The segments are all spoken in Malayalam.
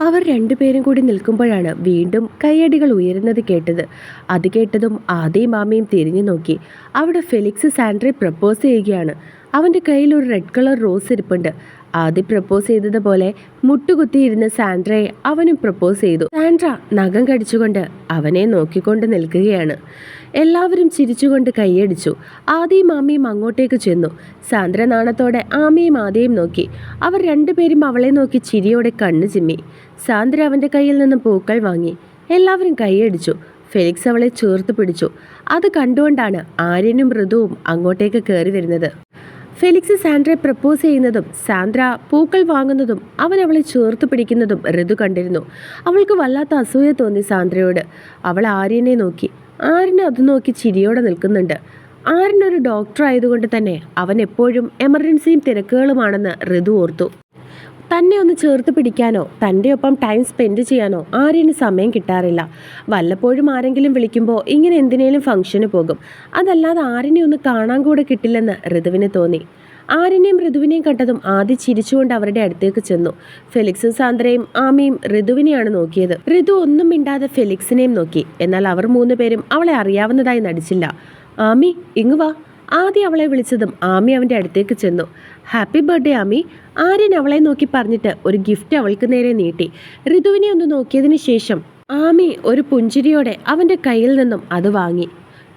അവർ രണ്ടുപേരും കൂടി നിൽക്കുമ്പോഴാണ് വീണ്ടും കയ്യടികൾ ഉയരുന്നത് കേട്ടത്. അത് കേട്ടതും ആദ്യം മാമയും തിരിഞ്ഞു നോക്കി. അവിടെ ഫെലിക്സ് സാൻഡ്രി പ്രപ്പോസ് ചെയ്യുകയാണ്. അവന്റെ കയ്യിൽ ഒരു റെഡ് കളർ റോസ് ഇരിപ്പുണ്ട്. ആദ്യം പ്രപ്പോസ് ചെയ്തതുപോലെ മുട്ടുകുത്തിയിരുന്ന സാൻഡ്രയെ അവനും പ്രപ്പോസ് ചെയ്തു. സാൻഡ്ര നഖം കടിച്ചുകൊണ്ട് അവനെ നോക്കിക്കൊണ്ട് നിൽക്കുകയാണ്. എല്ലാവരും ചിരിച്ചുകൊണ്ട് കൈയടിച്ചു. ആദിയും ആമയും അങ്ങോട്ടേക്ക് ചെന്നു. സാന്ദ്ര നാണത്തോടെ ആമയും ആദ്യം നോക്കി. അവർ രണ്ടുപേരും അവളെ നോക്കി ചിരിയോടെ കണ്ണു ചിമ്മി. സാന്ദ്ര അവന്റെ കയ്യിൽ നിന്ന് പൂക്കൾ വാങ്ങി. എല്ലാവരും കൈയടിച്ചു. ഫെലിക്സ് അവളെ ചേർത്ത് പിടിച്ചു. അത് കണ്ടുകൊണ്ടാണ് ആര്യനും മൃദുവും അങ്ങോട്ടേക്ക് കയറി വരുന്നത്. ഫെലിക്സ് സാൻഡ്രയെ പ്രപ്പോസ് ചെയ്യുന്നതും സാന്ദ്ര പൂക്കൾ വാങ്ങുന്നതും അവൻ അവളെ ചേർത്ത് പിടിക്കുന്നതും ഋതു കണ്ടിരുന്നു. അവൾക്ക് വല്ലാത്ത അസൂയ തോന്നി സാന്ദ്രയോട്. അവൾ ആര്യനെ നോക്കി. ആര്യനെ അത് നോക്കി ചിരിയോടെ നിൽക്കുന്നുണ്ട്. ആര്യനൊരു ഡോക്ടർ ആയതുകൊണ്ട് തന്നെ അവൻ എപ്പോഴും എമർജൻസിയും തിരക്കുകളുമാണെന്ന് ഋതു ഓർത്തു. തന്നെ ഒന്ന് ചേർത്ത് പിടിക്കാനോ തന്റെ ഒപ്പം ടൈം സ്പെൻഡ് ചെയ്യാനോ ആരിന് സമയം കിട്ടാറില്ല. വല്ലപ്പോഴും ആരെങ്കിലും വിളിക്കുമ്പോൾ ഇങ്ങനെ എന്തിനേലും ഫംഗ്ഷന് പോകും. അതല്ലാതെ ആരിനെ ഒന്ന് കാണാൻ കൂടെ കിട്ടില്ലെന്ന് ഋതുവിന് തോന്നി. ആരിനെയും ഋതുവിനെയും കണ്ടതും ആദ്യം ചിരിച്ചുകൊണ്ട് അവരുടെ അടുത്തേക്ക് ചെന്നു. ഫെലിക്സും സാന്ദ്രയും ആമിയും ഋതുവിനെയാണ് നോക്കിയത്. ഋതു ഒന്നും മിണ്ടാതെ ഫെലിക്സിനെയും നോക്കി. എന്നാൽ അവർ മൂന്നുപേരും അവളെ അറിയാവുന്നതായി നടിച്ചില്ല. ആമി ഇങ്ങുവാ ആദ്യം അവളെ വിളിച്ചതും ആമി അവന്റെ അടുത്തേക്ക് ചെന്നു. ഹാപ്പി ബർത്ത്ഡേ ആമി ആര്യൻ അവളെ നോക്കി പറഞ്ഞിട്ട് ഒരു ഗിഫ്റ്റ് അവൾക്ക് നേരെ നീട്ടി. ഋതുവിനെ ഒന്ന് നോക്കിയതിന് ശേഷം ആമി ഒരു പുഞ്ചിരിയോടെ അവന്റെ കയ്യിൽ നിന്നും അത് വാങ്ങി.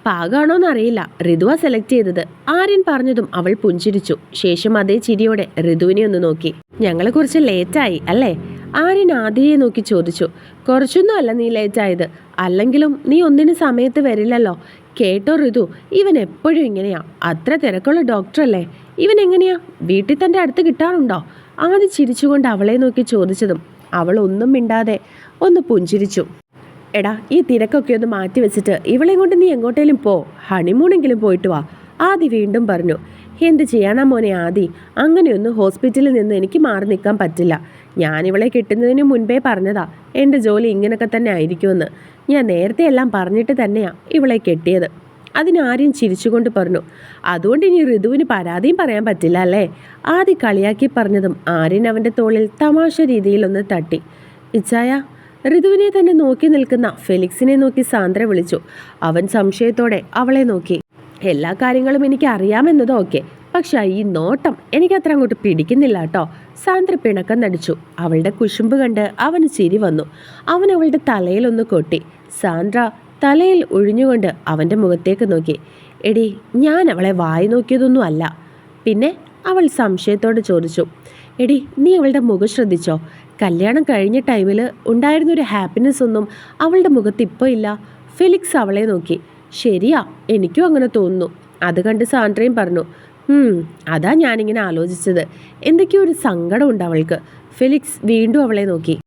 പാകാണോന്ന് അറിയില്ല. ഋതുവ സെലക്ട് ചെയ്തത്. ആര്യൻ പറഞ്ഞതും അവൾ പുഞ്ചിരിച്ചു. ശേഷം അതേ ചിരിയോടെ ഋതുവിനെ ഒന്ന് നോക്കി. ഞങ്ങളെ കുറച്ച് ലേറ്റായി അല്ലേ? ആര്യൻ ആദിയെ നോക്കി ചോദിച്ചു. കുറച്ചൊന്നും അല്ല നീ ലേറ്റായത് അല്ലെങ്കിലും നീ ഒന്നിന് സമയത്ത് വരില്ലല്ലോ. കേട്ടോ ഋതു ഇവൻ എപ്പോഴും ഇങ്ങനെയാ. അത്ര തിരക്കുള്ള ഡോക്ടറല്ലേ ഇവൻ എങ്ങനെയാ? വീട്ടിൽ തന്റെ അടുത്ത് കിട്ടാറുണ്ടോ? ആദ്യം ചിരിച്ചുകൊണ്ട് അവളെ നോക്കി ചോദിച്ചതും അവൾ ഒന്നും മിണ്ടാതെ ഒന്ന് പുഞ്ചിരിച്ചു. എടാ ഈ തിരക്കൊക്കെ ഒന്ന് മാറ്റി വെച്ചിട്ട് ഇവളെ കൊണ്ട് നീ എങ്ങോട്ടേലും പോ. ഹണിമൂണെങ്കിലും പോയിട്ട് വാ. ആദി വീണ്ടും പറഞ്ഞു. എന്ത് ചെയ്യാനാ മോനെ ആദി? അങ്ങനെയൊന്നും ഹോസ്പിറ്റലിൽ നിന്ന് എനിക്ക് മാറി നിൽക്കാൻ പറ്റില്ല. ഞാൻ ഇവളെ കിട്ടുന്നതിന് മുൻപേ പറഞ്ഞതാ. എന്റെ ജോലി ഇങ്ങനെയൊക്കെ തന്നെ ആയിരിക്കുമെന്ന്. ഞാൻ നേരത്തെ എല്ലാം പറഞ്ഞിട്ട് തന്നെയാ ഇവളെ കെട്ടിയത്. അതിനാര്യം ചിരിച്ചുകൊണ്ട് പറഞ്ഞു അതുകൊണ്ട് ഇനി ഋതുവിന് പരാതിയും പറയാൻ പറ്റില്ല അല്ലേ? ആദ്യം കളിയാക്കി പറഞ്ഞതും ആര്യൻ അവന്റെ തോളിൽ തമാശ രീതിയിലൊന്ന് തട്ടി. ഇച്ചായ ഋതുവിനെ തന്നെ നോക്കി നിൽക്കുന്ന ഫെലിക്സിനെ നോക്കി സാന്ദ്ര വിളിച്ചു. അവൻ സംശയത്തോടെ അവളെ നോക്കി. എല്ലാ കാര്യങ്ങളും എനിക്ക് അറിയാമെന്നതോ ഓക്കെ പക്ഷെ ഈ നോട്ടം എനിക്കത്ര അങ്ങോട്ട് പിടിക്കുന്നില്ല കേട്ടോ. സാന്ദ്ര പിണക്കം നടിച്ചു. അവളുടെ കുശുമ്പ് കണ്ട് അവന് ചിരി വന്നു. അവൻ അവളുടെ തലയിലൊന്ന് കൊട്ടി. സാന്ദ്ര തലയിൽ ഒഴിഞ്ഞുകൊണ്ട് അവന്റെ മുഖത്തേക്ക് നോക്കി. എടി ഞാൻ അവളെ വായി നോക്കിയതൊന്നും അല്ല. പിന്നെ അവൾ സംശയത്തോടെ ചോദിച്ചു. എടി നീ അവളുടെ മുഖം ശ്രദ്ധിച്ചോ? കല്യാണം കഴിഞ്ഞ ടൈമിൽ ഉണ്ടായിരുന്നൊരു ഹാപ്പിനെസ് ഒന്നും അവളുടെ മുഖത്ത് ഇപ്പോൾ ഇല്ല. ഫിലിക്സ് അവളെ നോക്കി. ശരിയാ എനിക്കും അങ്ങനെ തോന്നുന്നു. അത് കണ്ട് സാൻഡ്രയും പറഞ്ഞു. "ഹും, അതാ ഞാനിങ്ങനെ ആലോചിച്ചത്. എന്തൊക്കെയോ ഒരു സങ്കടമുണ്ട് അവൾക്ക്. ഫിലിക്സ് വീണ്ടും അവളെ നോക്കി.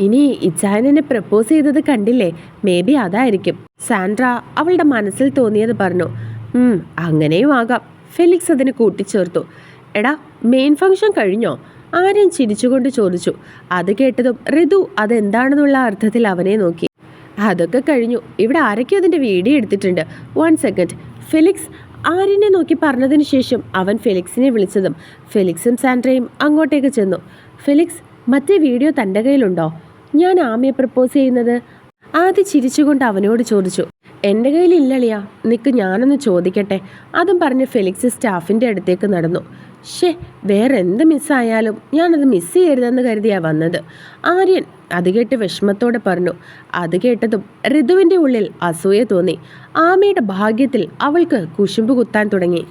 ഇനി ഇച്ചായനെ പ്രപ്പോസ് ചെയ്തത് കണ്ടില്ലേ? മേ ബി അതായിരിക്കും. സാൻഡ്ര അവളുടെ മനസ്സിൽ തോന്നിയത് പറഞ്ഞു "ഉം, അങ്ങനെയും ആകാം. ഫെലിക്സ് അതിന് കൂട്ടിച്ചേർത്തു. എടാ മെയിൻ ഫംഗ്ഷൻ കഴിഞ്ഞോ? ആര്യൻ ചിരിച്ചുകൊണ്ട് ചോദിച്ചു. അത് കേട്ടതും ഋതു അതെന്താണെന്നുള്ള അർത്ഥത്തിൽ അവനെ നോക്കി. അതൊക്കെ കഴിഞ്ഞു. ഇവിടെ ആരൊക്കെ അതിന്റെ വീഡിയോ എടുത്തിട്ടുണ്ട്. വൺ സെക്കൻഡ് ഫെലിക്സ് ആര്യനെ നോക്കി പറഞ്ഞതിന് ശേഷം അവൻ ഫെലിക്സിനെ വിളിച്ചതും ഫെലിക്സും സാൻഡ്രയും അങ്ങോട്ടേക്ക് ചെന്നു. ഫെലിക്സ് മറ്റേ വീഡിയോ തന്റെ കയ്യിലുണ്ടോ? ഞാൻ ആമയെ പ്രപ്പോസ് ചെയ്യുന്നത്? ആദ്യ ചിരിച്ചുകൊണ്ട് അവനോട് ചോദിച്ചു എന്റെ കയ്യിൽ ഇല്ലളിയാ നിക്ക് ഞാനൊന്ന് ചോദിക്കട്ടെ? അതും പറഞ്ഞ് ഫെലിക്സ് സ്റ്റാഫിന്റെ അടുത്തേക്ക് നടന്നു. ഷേ വേറെ എന്ത് മിസ്സായാലും ഞാനത് മിസ് ചെയ്യരുതെന്ന് കരുതിയാ വന്നത്. ആര്യൻ അത് കേട്ട് വിഷമത്തോടെ പറഞ്ഞു. അത് കേട്ടതും ഋതുവിന്റെ ഉള്ളിൽ അസൂയ തോന്നി. ആമയുടെ ഭാഗ്യത്തിൽ അവൾക്ക് കുശുമ്പ് കുത്താൻ തുടങ്ങി.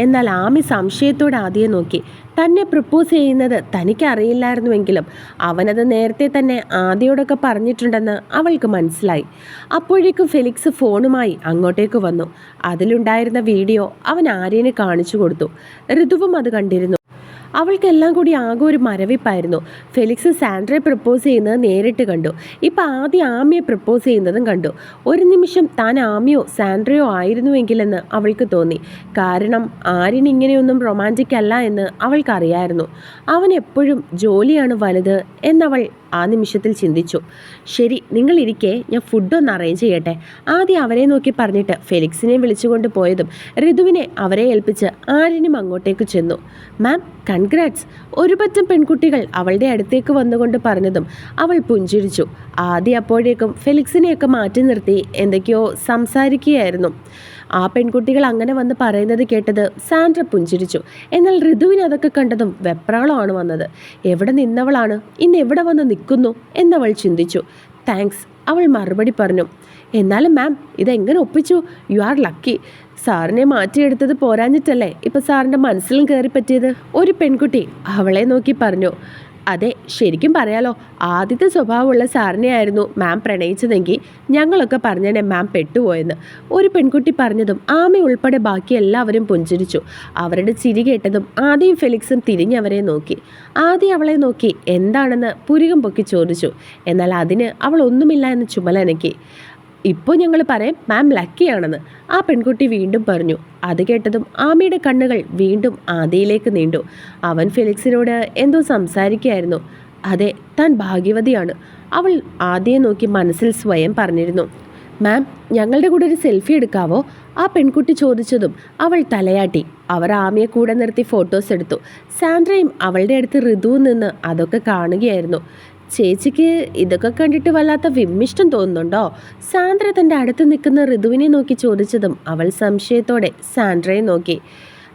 എന്നാൽ ആമി സംശയത്തോടെ ആദ്യം നോക്കി. തന്നെ പ്രപ്പോസ് ചെയ്യുന്നത് തനിക്ക് അറിയില്ലായിരുന്നുവെങ്കിലും അവനത് നേരത്തെ തന്നെ ആദ്യയോടൊക്കെ പറഞ്ഞിട്ടുണ്ടെന്ന് അവൾക്ക് മനസ്സിലായി. അപ്പോഴേക്കും ഫെലിക്സ് ഫോണുമായി അങ്ങോട്ടേക്ക് വന്നു. അതിലുണ്ടായിരുന്ന വീഡിയോ അവൻ ആര്യനെ കാണിച്ചു കൊടുത്തു. ഋതുവും അത് കണ്ടിരുന്നു. അവൾക്കെല്ലാം കൂടി ആകെ ഒരു മരവിപ്പായിരുന്നു. ഫെലിക്സ് സാൻഡ്രയെ പ്രപ്പോസ് ചെയ്യുന്നത് നേരിട്ട് കണ്ടു. ഇപ്പം ആദ്യം ആമിയെ പ്രപ്പോസ് ചെയ്യുന്നതും കണ്ടു. ഒരു നിമിഷം താൻ ആമിയോ സാൻഡ്രയോ ആയിരുന്നുവെങ്കിലെന്ന് അവൾക്ക് തോന്നി. കാരണം ആര്യൻ ഇങ്ങനെയൊന്നും റൊമാന്റിക് അല്ല എന്ന് അവൾക്കറിയായിരുന്നു. അവൻ എപ്പോഴും ജോലിയാണ് വലുത് എന്നവൾ ആ നിമിഷത്തിൽ ചിന്തിച്ചു. ശരി നിങ്ങളിരിക്കെ ഞാൻ ഫുഡൊന്ന് അറേഞ്ച് ചെയ്യട്ടെ. ആദ്യം അവരെ നോക്കി പറഞ്ഞിട്ട് ഫെലിക്സിനെ വിളിച്ചുകൊണ്ട് പോയതും ഋതുവിനെ അവരെ ഏൽപ്പിച്ച് ആര്യനും അങ്ങോട്ടേക്ക് ചെന്നു. മാം കൺഗ്രാറ്റ്സ് ഒരു പറ്റം പെൺകുട്ടികൾ അവളുടെ അടുത്തേക്ക് വന്നുകൊണ്ട് പറഞ്ഞതും അവൾ പുഞ്ചിരിച്ചു. ആദ്യം അപ്പോഴേക്കും ഫെലിക്സിനെയൊക്കെ മാറ്റി നിർത്തി എന്തൊക്കെയോ സംസാരിക്കുകയായിരുന്നു. ആ പെൺകുട്ടികൾ അങ്ങനെ വന്ന് പറയുന്നത് കേട്ടത് സാൻഡ്ര പുഞ്ചിരിച്ചു. എന്നാൽ ഋതുവിന് അതൊക്കെ കണ്ടതും വെപ്രാളമാണ് വന്നത്. എവിടെ നിന്നവളാണ്? ഇന്ന് എവിടെ വന്ന് നിൽക്കുന്നു? എന്നവൾ ചിന്തിച്ചു. താങ്ക്സ് അവൾ മറുപടി പറഞ്ഞു. എന്നാലും മാം ഇതെങ്ങനെ ഒപ്പിച്ചു? You are lucky. സാറിനെ മാറ്റിയെടുത്തത് പോരാഞ്ഞിട്ടല്ലേ? ഇപ്പം സാറിന്റെ മനസ്സിലും കയറി പറ്റിയത് ഒരു പെൺകുട്ടി അവളെ നോക്കി പറഞ്ഞു. അതെ ശരിക്കും പറയാലോ ആദ്യത്തെ സ്വഭാവമുള്ള സാറിനെയായിരുന്നു മാം പ്രണയിച്ചതെങ്കിൽ ഞങ്ങളൊക്കെ പറഞ്ഞേനെ മാം പെട്ടുപോയെന്ന്. ഒരു പെൺകുട്ടി പറഞ്ഞതും ആമ ഉൾപ്പെടെ ബാക്കി എല്ലാവരും പുഞ്ചിരിച്ചു. അവരുടെ ചിരി കേട്ടതും ആദ്യം ഫെലിക്സും തിരിഞ്ഞവരെ നോക്കി. ആദ്യം അവളെ നോക്കി എന്താണെന്ന് പുരികം പൊക്കി ചോദിച്ചു. എന്നാൽ അതിന് അവൾ ഒന്നുമില്ല എന്ന് ചുമലനക്കി. ഇപ്പോൾ ഞങ്ങൾ പറയാം മാം ലക്കിയാണെന്ന് ആ പെൺകുട്ടി വീണ്ടും പറഞ്ഞു. അത് കേട്ടതും ആമയുടെ കണ്ണുകൾ വീണ്ടും ആദിയിലേക്ക് നീണ്ടു. അവൻ ഫിലിക്സിനോട് എന്തോ സംസാരിക്കുകയായിരുന്നു. അതെ താൻ ഭാഗ്യവതിയാണ്. അവൾ ആദ്യം നോക്കി മനസ്സിൽ സ്വയം പറഞ്ഞിരുന്നു. മാം ഞങ്ങളുടെ കൂടെ ഒരു സെൽഫി എടുക്കാവോ? ആ പെൺകുട്ടി ചോദിച്ചതും അവൾ തലയാട്ടി. അവർ ആമയെ കൂടെ നിർത്തി ഫോട്ടോസ് എടുത്തു. സാൻഡ്രയും അവളുടെ അടുത്ത് ഋതുവും നിന്ന് അതൊക്കെ കാണുകയായിരുന്നു. ചേച്ചിക്ക് ഇതൊക്കെ കണ്ടിട്ട് വല്ലാത്ത വിമ്മിഷ്ടം തോന്നുന്നുണ്ടോ? സാന്ദ്ര തന്റെ അടുത്ത് നിൽക്കുന്ന ഋതുവിനെ നോക്കി ചോദിച്ചതും അവൾ സംശയത്തോടെ സാൻഡ്രയെ നോക്കി.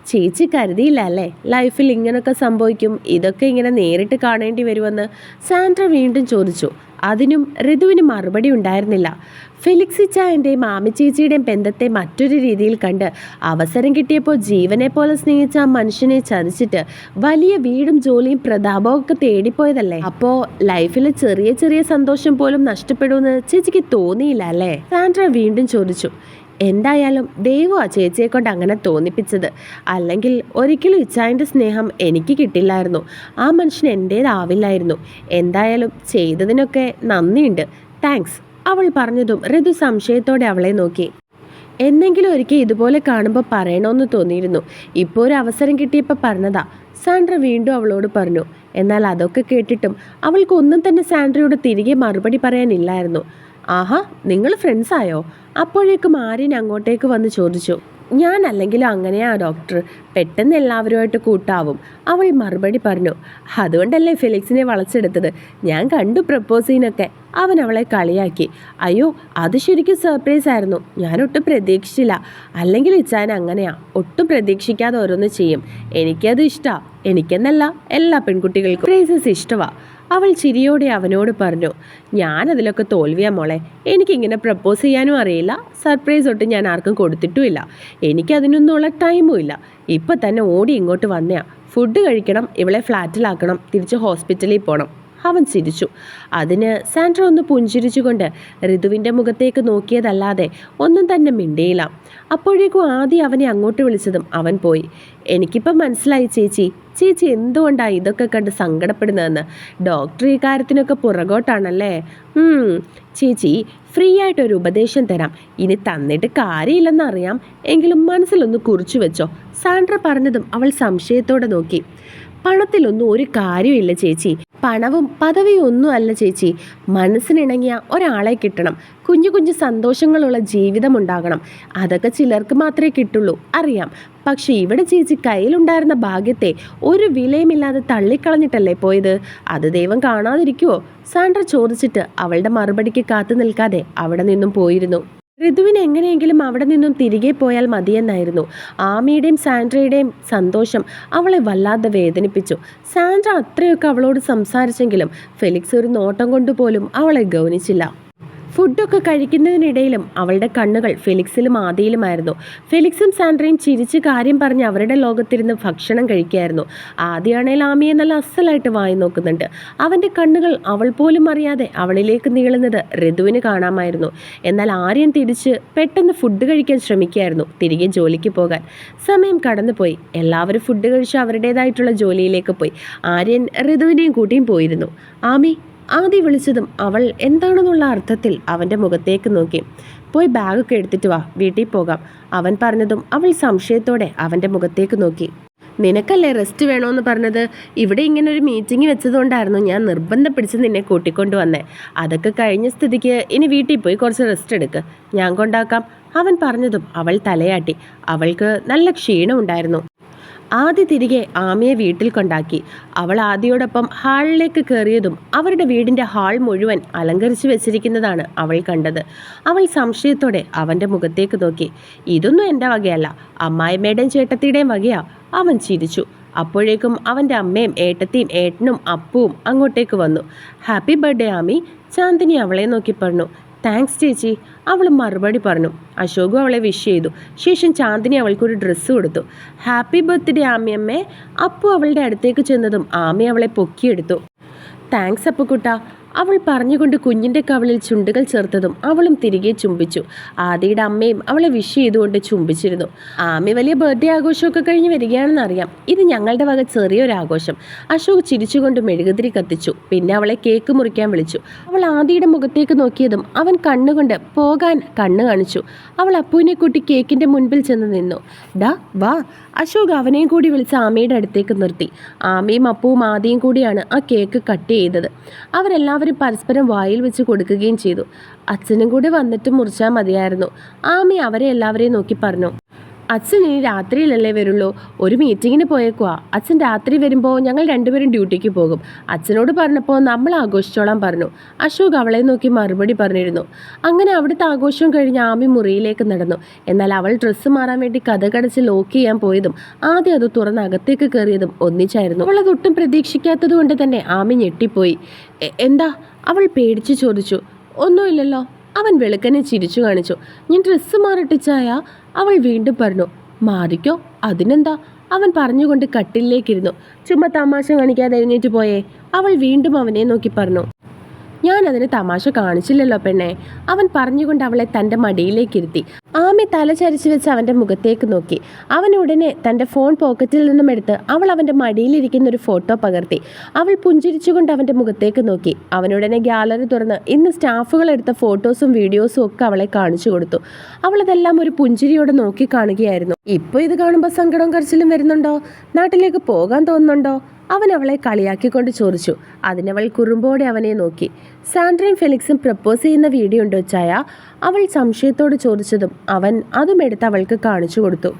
ചേച്ചി കരുതിയില്ല അല്ലേ? ലൈഫിൽ ഇങ്ങനൊക്കെ സംഭവിക്കും. ഇതൊക്കെ ഇങ്ങനെ നേരിട്ട് കാണേണ്ടി വരുമെന്ന് സാൻഡ്ര വീണ്ടും ചോദിച്ചു. അതിനും ഋതുവിന് മറുപടി ഉണ്ടായിരുന്നില്ല. ഫെലിക്സിച്ചായന്റെയും മാമിച്ചേച്ചിയുടെയും ബന്ധത്തെ മറ്റൊരു രീതിയിൽ കണ്ട് അവസരം കിട്ടിയപ്പോൾ ജീവനെ പോലെ സ്നേഹിച്ച ആ മനുഷ്യനെ ചതിച്ചിട്ട് വലിയ വീടും ജോലിയും പ്രതാപവും ഒക്കെ തേടിപ്പോയതല്ലേ? അപ്പോൾ ലൈഫിൽ ചെറിയ ചെറിയ സന്തോഷം പോലും നഷ്ടപ്പെടുമെന്ന് ചേച്ചിക്ക് തോന്നിയില്ല അല്ലേ? സാൻഡ്ര വീണ്ടും ചോദിച്ചു. എന്തായാലും ദൈവം ആ ചേച്ചിയെ കൊണ്ട് അങ്ങനെ തോന്നിപ്പിച്ചത്. അല്ലെങ്കിൽ ഒരിക്കലും ഇച്ചായന്റെ സ്നേഹം എനിക്ക് കിട്ടില്ലായിരുന്നു. ആ മനുഷ്യൻ എന്റേതാവില്ലായിരുന്നു. എന്തായാലും ചെയ്തതിനൊക്കെ നന്ദിയുണ്ട്. താങ്ക്സ്. അവൾ പറഞ്ഞതും ഋതു സംശയത്തോടെ അവളെ നോക്കി. എന്നെങ്കിലും ഒരിക്കൽ ഇതുപോലെ കാണുമ്പോൾ പറയണമെന്ന് തോന്നിയിരുന്നു. ഇപ്പോൾ ഒരു അവസരം കിട്ടിയപ്പോൾ പറഞ്ഞതാ. സാൻഡ്ര വീണ്ടും അവളോട് പറഞ്ഞു. എന്നാൽ അതൊക്കെ കേട്ടിട്ടും അവൾക്ക് ഒന്നും തന്നെ സാൻഡ്രയോട് തിരികെ മറുപടി പറയാനില്ലായിരുന്നു. ആഹാ നിങ്ങൾ ഫ്രണ്ട്സായോ അപ്പോഴേക്കും ആര്യൻ അങ്ങോട്ടേക്ക് വന്ന് ചോദിച്ചു ഞാൻ അല്ലെങ്കിലും അങ്ങനെയാ ഡോക്ടർ പെട്ടെന്ന് എല്ലാവരുമായിട്ട് കൂട്ടാവും. അവൾ മറുപടി പറഞ്ഞു അതുകൊണ്ടല്ലേ ഫെലിക്സിനെ വളച്ചെടുത്തത്? ഞാൻ കണ്ടു പ്രപ്പോസ് ചെയ്യുന്നൊക്കെ അവൻ അവളെ കളിയാക്കി അയ്യോ അത് ശരിക്കും സർപ്രൈസ് ആയിരുന്നു. ഞാൻ ഒട്ടും പ്രതീക്ഷിച്ചില്ല. അല്ലെങ്കിൽ ഇച്ചാൻ അങ്ങനെയാ ഒട്ടും പ്രതീക്ഷിക്കാതെ ഓരോന്ന് ചെയ്യും. എനിക്കത് ഇഷ്ടമാണ് എനിക്കെന്നല്ല എല്ലാ പെൺകുട്ടികൾക്കും പ്രൈസസ് ഇഷ്ടമാണ് അവൾ ചിരിയോടെ അവനോട് പറഞ്ഞു ഞാൻ അതിലൊക്കെ തോൽവിയാ മോളെ. എനിക്കിങ്ങനെ പ്രപ്പോസ് ചെയ്യാനും അറിയില്ല. സർപ്രൈസ് ഒട്ടും ഞാൻ ആർക്കും കൊടുത്തിട്ടുമില്ല. എനിക്കതിനൊന്നുള്ള ടൈമും ഇല്ല. ഇപ്പം തന്നെ ഓടി ഇങ്ങോട്ട് വന്നയാ. ഫുഡ് കഴിക്കണം ഇവളെ ഫ്ലാറ്റിലാക്കണം തിരിച്ച് ഹോസ്പിറ്റലിൽ പോകണം അവൻ ചിരിച്ചു. അതിന് സാൻഡ്ര ഒന്ന് പുഞ്ചിരിച്ചുകൊണ്ട് ഋതുവിന്റെ മുഖത്തേക്ക് നോക്കിയതല്ലാതെ ഒന്നും തന്നെ മിണ്ടിയില്ല. അപ്പോഴേക്കും ആദ്യം അവനെ അങ്ങോട്ട് വിളിച്ചതും അവൻ പോയി. എനിക്കിപ്പം മനസ്സിലായി ചേച്ചി. ചേച്ചി എന്തുകൊണ്ടാണ് ഇതൊക്കെ കണ്ട് സങ്കടപ്പെടുന്നതെന്ന്? ഡോക്ടർ ഈ കാര്യത്തിനൊക്കെ പുറകോട്ടാണല്ലേ? ചേച്ചി ഫ്രീ ആയിട്ടൊരു ഉപദേശം തരാം. ഇനി തന്നിട്ട് കാര്യമില്ലെന്നറിയാം എങ്കിലും മനസ്സിലൊന്ന് കുറിച്ചു വെച്ചോ. സാൻഡ്ര പറഞ്ഞതും അവൾ സംശയത്തോടെ നോക്കി. പണത്തിലൊന്നും ഒരു കാര്യമില്ല ചേച്ചി. പണവും പദവിയും ഒന്നും അല്ല ചേച്ചി. മനസ്സിനിണങ്ങിയ ഒരാളെ കിട്ടണം. കുഞ്ഞു കുഞ്ഞു സന്തോഷങ്ങളുള്ള ജീവിതം ഉണ്ടാകണം. അതൊക്കെ ചിലർക്ക് മാത്രമേ കിട്ടുള്ളൂ അറിയാം. പക്ഷേ ഇവിടെ ചേച്ചി കയ്യിലുണ്ടായിരുന്ന ഭാഗ്യത്തെ ഒരു വിലയുമില്ലാതെ തള്ളിക്കളഞ്ഞിട്ടല്ലേ പോയത്? അത് ദൈവം കാണാതിരിക്കുവോ? സാൻഡ്ര ചോദിച്ചിട്ട് അവളുടെ മറുപടിക്ക് കാത്തു നിൽക്കാതെ അവിടെ നിന്നും പോയിരുന്നു. ഋതുവിന് എങ്ങനെയെങ്കിലും അവിടെ നിന്നും തിരികെ പോയാൽ മതിയെന്നായിരുന്നു. ആമിയുടെയും സാൻഡ്രയുടെയും സന്തോഷം അവളെ വല്ലാതെ വേദനിപ്പിച്ചു. സാൻഡ്ര അത്രയൊക്കെ അവളോട് സംസാരിച്ചെങ്കിലും ഫെലിക്സ് ഒരു നോട്ടം കൊണ്ടുപോലും അവളെ ഗൗനിച്ചില്ല. ഫുഡൊക്കെ കഴിക്കുന്നതിനിടയിലും അവളുടെ കണ്ണുകൾ ഫെലിക്സിലും ആദിയിലുമായിരുന്നു. ഫെലിക്സും സാൻഡ്രയും ചിരിച്ച് കാര്യം പറഞ്ഞ് അവരുടെ ലോകത്തിരുന്ന് ഭക്ഷണം കഴിക്കുകയായിരുന്നു. ആദ്യയാണേൽ ആമിയെ നല്ല അസലായിട്ട് വായി നോക്കുന്നുണ്ട്. അവന്റെ കണ്ണുകൾ അവൾ പോലും അറിയാതെ അവളിലേക്ക് നീളുന്നത് ഋതുവിന് കാണാമായിരുന്നു. എന്നാൽ ആര്യൻ തിരിച്ച് പെട്ടെന്ന് ഫുഡ് കഴിക്കാൻ ശ്രമിക്കുകയായിരുന്നു തിരികെ ജോലിക്ക് പോകാൻ. സമയം കടന്നുപോയി. എല്ലാവരും ഫുഡ് കഴിച്ച് അവരുടേതായിട്ടുള്ള ജോലിയിലേക്ക് പോയി. ആര്യൻ ഋതുവിനെയും കൂട്ടിയും പോയിരുന്നു. ആമി ആദ്യ വിളിച്ചതും അവൾ എന്താണെന്നുള്ള അർത്ഥത്തിൽ അവന്റെ മുഖത്തേക്ക് നോക്കി. പോയി ബാഗൊക്കെ എടുത്തിട്ട് വാ വീട്ടിൽ പോകാം അവൻ പറഞ്ഞതും അവൾ സംശയത്തോടെ അവന്റെ മുഖത്തേക്ക് നോക്കി. നിനക്കല്ലേ റെസ്റ്റ് വേണമെന്ന് പറഞ്ഞത്? ഇവിടെ ഇങ്ങനെ ഒരു മീറ്റിംഗ് വെച്ചതുകൊണ്ടായിരുന്നു ഞാൻ നിർബന്ധം പിടിച്ച് നിന്നെ കൂട്ടിക്കൊണ്ട് വന്നേ. അതൊക്കെ കഴിഞ്ഞ സ്ഥിതിക്ക് ഇനി വീട്ടിൽ പോയി കുറച്ച് റെസ്റ്റ് എടുക്ക്. ഞാൻ കൊണ്ടാക്കാം അവൻ പറഞ്ഞതും അവൾ തലയാട്ടി. അവൾക്ക് നല്ല ക്ഷീണമുണ്ടായിരുന്നു. ആദ്യ തിരികെ ആമയെ വീട്ടിൽ കൊണ്ടാക്കി. അവൾ ആദിയോടൊപ്പം ഹാളിലേക്ക് കയറിയതും അവരുടെ വീടിന്റെ ഹാൾ മുഴുവൻ അലങ്കരിച്ചു വെച്ചിരിക്കുന്നതാണ് അവൾ കണ്ടത്. അവൾ സംശയത്തോടെ അവന്റെ മുഖത്തേക്ക് നോക്കി. ഇതൊന്നും എന്റെ വകയല്ല. അമ്മായിമ്മയുടെയും ചേട്ടത്തിയുടെയും വകയാ. അവൻ ചിരിച്ചു. അപ്പോഴേക്കും അവന്റെ അമ്മയും ഏട്ടത്തിയും ഏട്ടനും അപ്പുവും അങ്ങോട്ടേക്ക് വന്നു. Happy birthday Ami. ചാന്ദിനി അവളെ നോക്കി പറഞ്ഞു. താങ്ക്സ് ചേച്ചി. അവൾ മറുപടി പറഞ്ഞു. അശോകും അവളെ വിഷ് ചെയ്തു. ശേഷം ചാന്ദിനി അവൾക്കൊരു ഡ്രസ്സ് കൊടുത്തു. ഹാപ്പി ബർത്ത്ഡേ ആമിയമ്മേ അപ്പു അവളുടെ അടുത്തേക്ക് ചെന്നതും ആമി അവളെ പൊക്കിയെടുത്തു. താങ്ക്സ് അപ്പുക്കുട്ട. അവൾ പറഞ്ഞുകൊണ്ട് കുഞ്ഞിന്റെ കവളിൽ ചുണ്ടുകൾ ചേർത്തതും അവളും തിരികെ ചുംബിച്ചു. ആദിയുടെ അമ്മയും അവളെ വിഷ് ചെയ്തുകൊണ്ട് ചുംബിച്ചിരുന്നു. ആമി വലിയ ബർത്ത്ഡേ ആഘോഷമൊക്കെ കഴിഞ്ഞ് വരികയാണെന്ന് അറിയാം ഇത് ഞങ്ങളുടെ വക ചെറിയൊരു ആഘോഷം. അശോക് ചിരിച്ചുകൊണ്ട് മെഴുകുതിരി കത്തിച്ചു. പിന്നെ അവളെ കേക്ക് മുറിക്കാൻ വിളിച്ചു. അവൾ ആദിയുടെ മുഖത്തേക്ക് നോക്കിയതും അവൻ കണ്ണുകൊണ്ട് പോകാൻ കണ്ണ് കാണിച്ചു. അവൾ അപ്പുവിനെ കൂട്ടി കേക്കിന്റെ മുൻപിൽ ചെന്ന് നിന്നു. ഡാ വാ. അശോക് അവനെയും കൂടി വിളിച്ച് ആമയുടെ അടുത്തേക്ക് നിർത്തി. ആമയും അപ്പുവും ആദിയും കൂടിയാണ് ആ കേക്ക് കട്ട് ചെയ്തത്. അവരെല്ലാവരും പരസ്പരം വായിൽ വെച്ച് കൊടുക്കുകയും ചെയ്തു. അച്ഛനും കൂടി വന്നിട്ട് മുറിച്ചാൽ മതിയായിരുന്നു. ആമി അവരെ എല്ലാവരെയും നോക്കി പറഞ്ഞു. അച്ഛൻ ഇനി രാത്രിയിലല്ലേ വരുള്ളൂ? ഒരു മീറ്റിങ്ങിന് പോയേക്കുവാ. അച്ഛൻ രാത്രി വരുമ്പോൾ ഞങ്ങൾ രണ്ടുപേരും ഡ്യൂട്ടിക്ക് പോകും. അച്ഛനോട് പറഞ്ഞപ്പോൾ നമ്മൾ ആഘോഷിച്ചോളാൻ പറഞ്ഞു. അശോക് അവളെ നോക്കി മറുപടി പറഞ്ഞിരുന്നു. അങ്ങനെ അവിടുത്തെ ആഘോഷം കഴിഞ്ഞ് ആമി മുറിയിലേക്ക് നടന്നു. എന്നാൽ അവൾ ഡ്രസ്സ് മാറാൻ വേണ്ടി കഥകടച്ച് ലോക്ക് ചെയ്യാൻ പോയതും ആദ്യം അത് തുറന്ന് അകത്തേക്ക് കയറിയതും ഒന്നിച്ചായിരുന്നു. അവൾ അതൊട്ടും പ്രതീക്ഷിക്കാത്തത് കൊണ്ട് തന്നെ ആമി ഞെട്ടിപ്പോയി. എന്താ? അവൾ പേടിച്ച് ചോദിച്ചു. ഒന്നുമില്ലല്ലോ. അവൻ വെളുക്കനെ ചിരിച്ചു കാണിച്ചു. ഞാൻ ഡ്രസ്സ് മാറിട്ടിച്ചായ അവൾ വീണ്ടും പറഞ്ഞു. മാറിക്കോ അതിനെന്താ? അവൻ പറഞ്ഞുകൊണ്ട് കട്ടിലേക്കിരുന്നു ചുമ്മാ തമാശ കാണിക്കാതെ എഴുന്നേറ്റ് പോയേ. അവൾ വീണ്ടും അവനെ നോക്കി പറഞ്ഞു. ഞാൻ അതിന് തമാശ കാണിച്ചില്ലല്ലോ പെണ്ണെ അവൻ പറഞ്ഞുകൊണ്ട് അവളെ തന്റെ മടിയിലേക്ക് ആമി തലചരിച്ചു വെച്ച് അവന്റെ മുഖത്തേക്ക് നോക്കി. അവൻ ഉടനെ തന്റെ ഫോൺ പോക്കറ്റിൽ നിന്നും എടുത്ത് അവൾ അവന്റെ മടിയിലിരിക്കുന്ന ഒരു ഫോട്ടോ പകർത്തി. അവൾ പുഞ്ചിരിച്ചുകൊണ്ട് അവന്റെ മുഖത്തേക്ക് നോക്കി. അവനുടനെ ഗ്യാലറി തുറന്ന് ഇന്ന് സ്റ്റാഫുകൾ എടുത്ത ഫോട്ടോസും വീഡിയോസും ഒക്കെ അവളെ കാണിച്ചു കൊടുത്തു. അവളതെല്ലാം ഒരു പുഞ്ചിരിയോടെ നോക്കി കാണുകയായിരുന്നു. ഇപ്പോൾ ഇത് കാണുമ്പോൾ സങ്കടം കരച്ചിലും വരുന്നുണ്ടോ? നാട്ടിലേക്ക് പോകാൻ തോന്നുന്നുണ്ടോ? അവൻ അവളെ കളിയാക്കിക്കൊണ്ട് ചോദിച്ചു. അതിനവൾ കുറുമ്പോടെ അവനെ നോക്കി. സാൻഡ്രയും ഫെലിക്സും പ്രപ്പോസ് ചെയ്യുന്ന വീഡിയോ ഉണ്ടോ ചായ? അവൾ സംശയത്തോട് ചോദിച്ചതും അവൻ അതും എടുത്ത് അവൾക്ക് കാണിച്ചു കൊടുത്തു.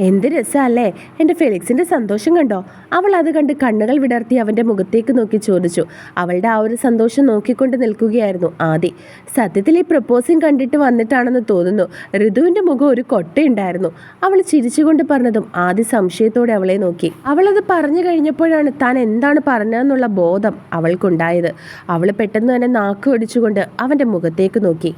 എന്ത് രസമല്ലേ എന്റെ ഫെലിക്സിന്റെ സന്തോഷം കണ്ടോ? അവൾ അത് കണ്ട് കണ്ണുകൾ വിടർത്തി അവന്റെ മുഖത്തേക്ക് നോക്കി ചോദിച്ചു. അവളുടെ ആ ഒരു സന്തോഷം നോക്കിക്കൊണ്ട് നിൽക്കുകയായിരുന്നു ആദി. സത്യത്തിൽ ഈ പ്രപ്പോസിങ് കണ്ടിട്ട് വന്നിട്ടാണെന്ന് തോന്നുന്നു. ഋതുവിന്റെ മുഖം ഒരു കൊട്ടയുണ്ടായിരുന്നു. അവൾ ചിരിച്ചുകൊണ്ട് പറഞ്ഞതും ആദി സംശയത്തോടെ അവളെ നോക്കി. അവളത് പറഞ്ഞു കഴിഞ്ഞപ്പോഴാണ് താൻ എന്താണ് പറഞ്ഞതെന്നുള്ള ബോധം അവൾക്കുണ്ടായത്. അവൾ പെട്ടെന്ന് തന്നെ നാക്ക് ഒടിച്ചുകൊണ്ട് അവന്റെ മുഖത്തേക്ക് നോക്കി.